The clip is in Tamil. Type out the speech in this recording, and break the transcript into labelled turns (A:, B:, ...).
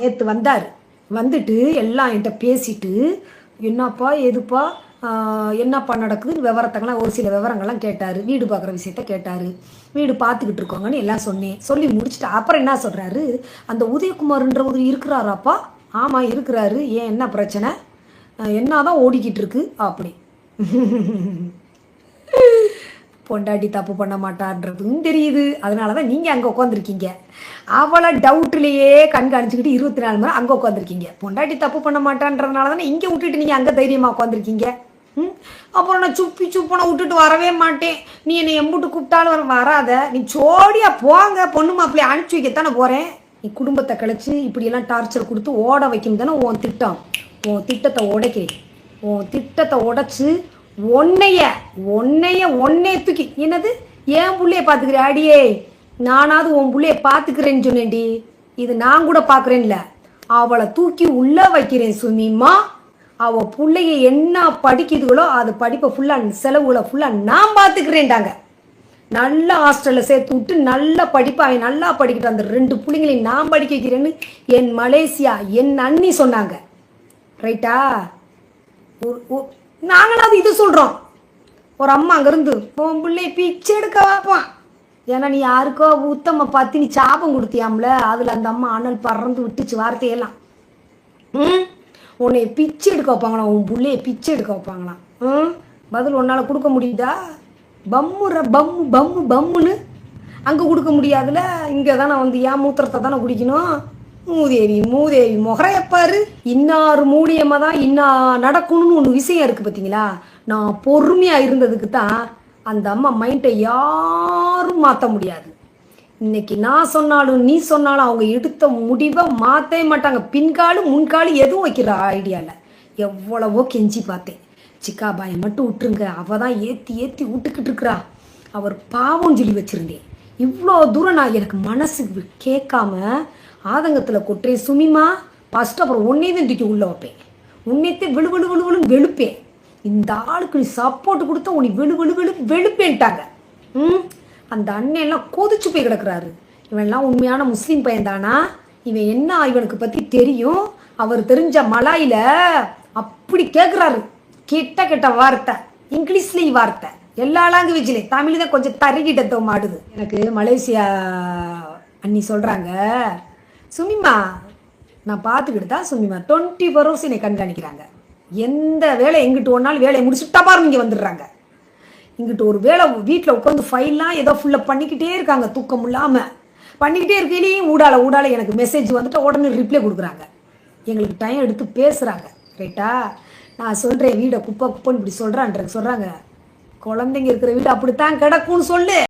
A: நேற்று வந்தார். வந்துட்டு எல்லாம் என்கிட்ட பேசிட்டு என்னப்பா எதுப்பா என்னப்பா நடக்குதுன்னு விவரத்தங்களாம் ஒரு சில விவரங்கள்லாம் கேட்டார். வீடு பார்க்குற விஷயத்த கேட்டார். வீடு பார்த்துக்கிட்டு இருக்கோங்கன்னு எல்லாம் சொன்னேன். சொல்லி முடிச்சுட்டு அப்புறம் என்ன சொல்கிறாரு அந்த உதயகுமார்ன்றவர் இருக்கிறாராப்பா? ஆமாம் இருக்கிறாரு. ஏன் என்ன பிரச்சனை? என்ன தான் ஓடிக்கிட்டு இருக்கு? அப்படி. பொண்டாட்டி தப்பு பண்ண மாட்டான்றதும் தெரியுது. அதனால தான் நீங்கள் அங்கே உட்காந்துருக்கீங்க அவளை டவுட்லேயே கண்காணிச்சுக்கிட்டு இருபத்தி நாலு மணி அங்கே உட்காந்துருக்கீங்க பொண்டாட்டி தப்பு பண்ண மாட்டான்றதுனால தானே இங்கே விட்டுட்டு நீங்கள் அங்கே தைரியமாக உட்காந்துருக்கீங்க ம்? அப்புறம் நான் சுப்பி சுப்பனை விட்டுட்டு வரவே மாட்டேன். நீ என்னை எம்பிட்டு கூப்பிட்டாலும் வர வராத. நீ ஜோடியா போங்க. பொண்ணு மாப்பிள்ளைய அனுப்பிச்சி வைக்கத்தானே போகிறேன் நீ குடும்பத்தை கழிச்சு இப்படியெல்லாம் டார்ச்சர் கொடுத்து ஓட வைக்கும் தானே உன் திட்டம். உன் திட்டத்தை உடைக்கிறேன். உன் திட்டத்தை உடைச்சு ஒன்னைய ஒன்னைய ஒன்னே தூக்கி. என்னது? ஏன் புள்ளைய பார்த்துக்கிறேன் அடியே? நானாவது உன் புள்ளைய பார்த்துக்கிறேன்னு சொன்னேன்டி. இது நான் கூட பார்க்குறேன்ல. அவளை தூக்கி உள்ள வைக்கிறேன் சுமிமா அவ புள்ளைய என்ன படிக்குதுகளோ அது படிப்பை ஃபுல்லாக செலவுகளை ஃபுல்லாக நான் பார்த்துக்கிறேன்டாங்க. நல்ல ஹாஸ்டலில் சேர்த்து விட்டு நல்ல படிப்பு அவன் நல்லா படிக்கிட்டு அந்த ரெண்டு பிள்ளைங்களையும் நான் படிக்க வைக்கிறேன்னு என் மலேசியா என் அண்ணி சொன்னாங்க. ரைட்டா ஒரு நாங்களாவது இது சொல்கிறோம் ஒரு அம்மா அங்கேருந்து உன் பிள்ளை பிச்சை எடுக்க வைப்பான் ஏன்னா நீ யாருக்கோ உத்தம பார்த்து நீ சாபம் கொடுத்தியாம்ல? அதில் அந்த அம்மா அனல் பறந்து விட்டுச்சு வார்த்தையெல்லாம். ம்? உன்னை பிச்சை எடுக்க வைப்பாங்களாம். உன் பிள்ளைய பிச்சை எடுக்க வைப்பாங்களாம். ம்? பதில் உன்னால் கொடுக்க முடியுதா? பம்முற பம்மு பம்மு பம்முன்னு. அங்கே கொடுக்க முடியாதுல. இங்கே தானே வந்து ஏன் மூத்திரத்தை தானே குடிக்கணும்? மூதேவி மூதேவி முகரையப்பாரு இன்னார் மூலியமாக தான் இன்னா நடக்கணும்னு ஒன்று விஷயம் இருக்குது பார்த்தீங்களா நான் பொறுமையாக இருந்ததுக்கு தான் அந்த அம்மா மைண்டை யாரும் மாற்ற முடியாது. இன்னைக்கு நான் சொன்னாலும் நீ சொன்னாலும் அவங்க எடுத்த முடிவை மாற்றவே மாட்டாங்க. பின்காலும் முன்காலும் எதுவும் வைக்கிற ஐடியாவில் எவ்வளவோ கெஞ்சி பார்த்தேன். சிக்கா பாயை மட்டும் விட்டுருங்க. அவள் தான் ஏற்றி ஏற்றி விட்டுக்கிட்டு இருக்கிறா. அவர் பாவம் சொல்லி வச்சிருந்தேன். இவ்வளோ தூரம் நான் எனக்கு மனசு கேட்காம ஆதங்கத்தில் கொட்டுறேன் சுமிமா. ஃபஸ்ட்டு அப்புறம் உன்னே தான் தூக்கி உள்ளே வைப்பேன். உன்னைத்தே வெளு வெளு விழுவலும் வெளுன்னு வெளுப்பேன். இந்த ஆளுக்கு நீ சப்போர்ட் கொடுத்தா உன்னை வெளு வெளு வெளு வெளுப்பேன்ட்டாங்க. ம்? அந்த அண்ணன் எல்லாம் கொதிச்சு போய் கிடக்குறாரு. இவன்லாம் உண்மையான முஸ்லீம் பையன்தானா? இவன் என்ன இவனுக்கு பற்றி தெரியும்? அவர் தெரிஞ்ச மலாயில அப்படி கேட்குறாரு கிட்ட கிட்ட வார்த்தை. இங்கிலீஷ்லேயும் வார்த்தை. எல்லா லாங்குவேஜ்லேயும் தமிழ் தான் கொஞ்சம் தருகிட்ட மாடுது எனக்கு மலேசியா அண்ணி சொல்கிறாங்க சுமிமா நான் பார்த்துக்கிட்டு தான் சுமிமா டுவெண்ட்டி ஃபோர் ஹவர்ஸ் என்னை கண்காணிக்கிறாங்க. எந்த வேலை எங்கிட்டு ஒன்றாலும் வேலையை முடிச்சுட்டா பாருங்க இங்கே வந்துடுறாங்க. இங்கிட்டு ஒரு வேலை வீட்டில் உட்காந்து ஃபைல்லாம் ஏதோ ஃபுல்லாக பண்ணிக்கிட்டே இருக்காங்க தூக்கம் இல்லாமல் பண்ணிக்கிட்டே இருக்கையிலையும் ஊடால ஊடால எனக்கு மெசேஜ் வந்துட்டு உடனே ரிப்ளை கொடுக்குறாங்க. எங்களுக்கு டைம் எடுத்து பேசுகிறாங்க ரைட்டா நான் சொல்கிறேன் வீடை குப்பை குப்பைன்னு இப்படி சொல்கிறான்றது சொல்கிறாங்க குழந்தைங்க இருக்கிற வீடு அப்படித்தான் கிடக்கும்னு சொல்லு.